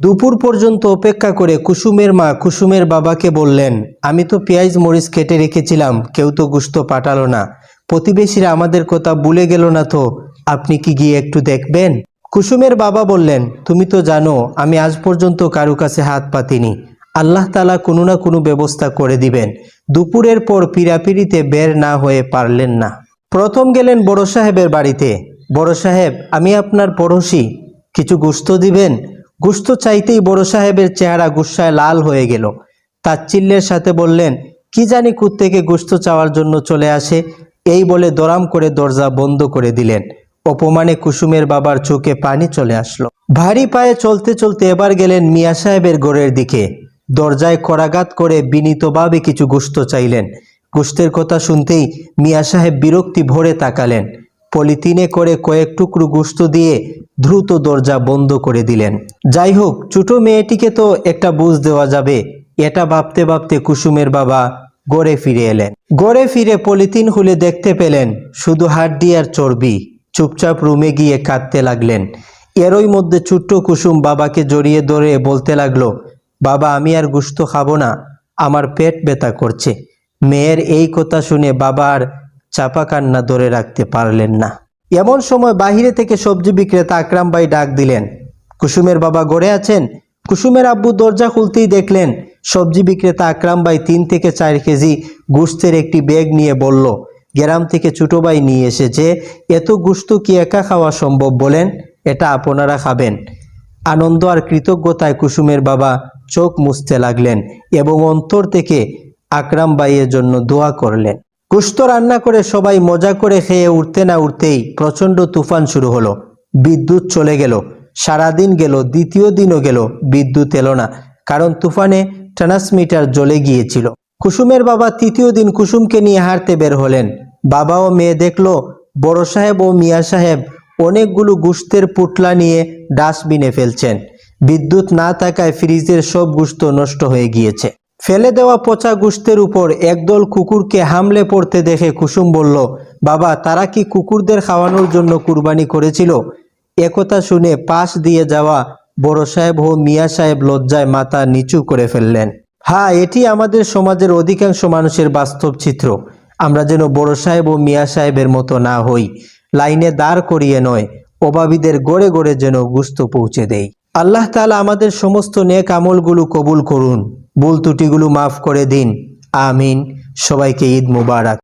দুপুর পর্যন্ত অপেক্ষা করে কুসুমের মা কুসুমের বাবাকে বললেন, আমি তো পেঁয়াজ, মরিচ কেটে রেখেছিলাম, কেউ তো গুস্ত পাঠালো না। প্রতিবেশীরা আমাদের কথা ভুলে গেল না তো, আপনি কি গিয়ে একটু দেখবেন? কুসুমের বাবা বললেন, তুমি তো জানো, আমি আজ পর্যন্ত কারু কাছে হাত পাতিনি। আল্লাহ তালা কোনো না কোনো ব্যবস্থা করে দিবেন। দুপুরের পর পিড়াপিড়িতে বের না হয়ে পারলেন না। প্রথম গেলেন বড় সাহেবের বাড়িতে। বড় সাহেব, আমি আপনার পড়োশি। কিছু গুস্ত দিবেন? গুস্ত চাইতেই বড় সাহেবের চেহারা গুসায় লাল হয়ে গেল। তাচ্ছিল্যের সাথে বললেন, কি জানি থেকে গুস্ত চাওয়ার জন্য চলে আসে? এই বলে দরাম করে দরজা বন্ধ করে দিলেন। অপমানে কুসুমের বাবার চোখে পানি চলে আসলো। ভারী পায়ে চলতে চলতে এবার গেলেন মিয়া সাহেবের ঘরের দিকে। দরজায় করাঘাত করে বিনীতভাবে কিছু গুস্ত চাইলেন। গুস্তের কথা শুনতেই মিয়া সাহেব বিরক্তি ভরে তাকালেন। পলিথিনে করে কয়েক টুকরো গুস্ত দিয়ে দ্রুত দরজা বন্ধ করে দিলেন। যাই হোক, ছোট মেয়েটিকে তো একটা বুঝ দেওয়া যাবে। এটা ভাবতে ভাবতে কুসুমের বাবা গড়ে ফিরে এলেন। গড়ে ফিরে পলিথিন খুলে দেখতে পেলেন শুধু হাড্ডি আর চর্বি। চুপচাপ রুমে গিয়ে কাঁদতে লাগলেন। এরই মধ্যে ছোট্ট কুসুম বাবাকে জড়িয়ে ধরে বলতে লাগল, বাবা, আমি আর গুস্ত খাব না। আমার পেট ব্যথা করছে। মেয়ের এই কথা শুনে বাবার চাপা কান্না ধরে রাখতে পারলেন না। এমন সময় বাহিরে থেকে সবজি বিক্রেতা আকরাম ভাই ডাক দিলেন। কুসুমের বাবা গড়ে আছেন। কুসুমের আব্বু দরজা খুলতেই দেখলেন, সবজি বিক্রেতা আকরাম ভাই তিন থেকে চার কেজি গুস্তের একটি ব্যাগ নিয়ে বলল, গ্রাম থেকে ছোট ভাই নিয়ে এসেছে, এত গুস্ত কি একা খাওয়া সম্ভব বলেন? এটা আপনারা খাবেন। আনন্দ আর কৃতজ্ঞতায় কুসুমের বাবা চোখ মুছতে লাগলেন এবং অন্তর থেকে আকরাম ভাইয়ের জন্য দোয়া করলেন। কুস্ত রান্না করে সবাই মজা করে খেয়ে উঠতে না উঠতেই প্রচণ্ড তুফান শুরু হলো। বিদ্যুৎ চলে গেল, সারাদিন গেল, দ্বিতীয় দিনও গেল, বিদ্যুৎ এলো না, কারণ তুফানে ট্রান্সমিটার জ্বলে গিয়েছিল। কুসুমের বাবা তৃতীয় দিন কুসুমকে নিয়ে হাঁটতে বের হলেন। বাবা ও মেয়ে দেখল, বড় সাহেব ও মিয়া সাহেব অনেকগুলো গুস্তের পুটলা নিয়ে ডাস্টবিনে ফেলছেন। বিদ্যুৎ না থাকায় ফ্রিজের সব গুস্ত নষ্ট হয়ে গিয়েছে। ফেলে দেওয়া পচা গুস্তের উপর একদল কুকুরকে হামলে পড়তে দেখে কুসুম বলল, বাবা, তারা কি কুকুরদের খাওয়ানোর জন্য কুরবানি করেছিল? একথা শুনে পাশ দিয়ে যাওয়া বড় সাহেব ও মিয়া সাহেব লজ্জায় মাথা নিচু করে ফেললেন। হ্যাঁ এটি আমাদের সমাজের অধিকাংশ মানুষের বাস্তব চিত্র। আমরা যেন বড় সাহেব ও মিয়া সাহেবের মতো না হই। লাইনে দাঁড় করিয়ে নয় অভাবীদের গড়ে গড়ে যেন গুস্ত পৌঁছে দেই। আল্লাহ তাআলা আমাদের সমস্ত নেক আমলগুলো কবুল করুন। ভুল ত্রুটিগুলো মাফ করে দিন। আমিন। সবাইকে ঈদ মুবারক।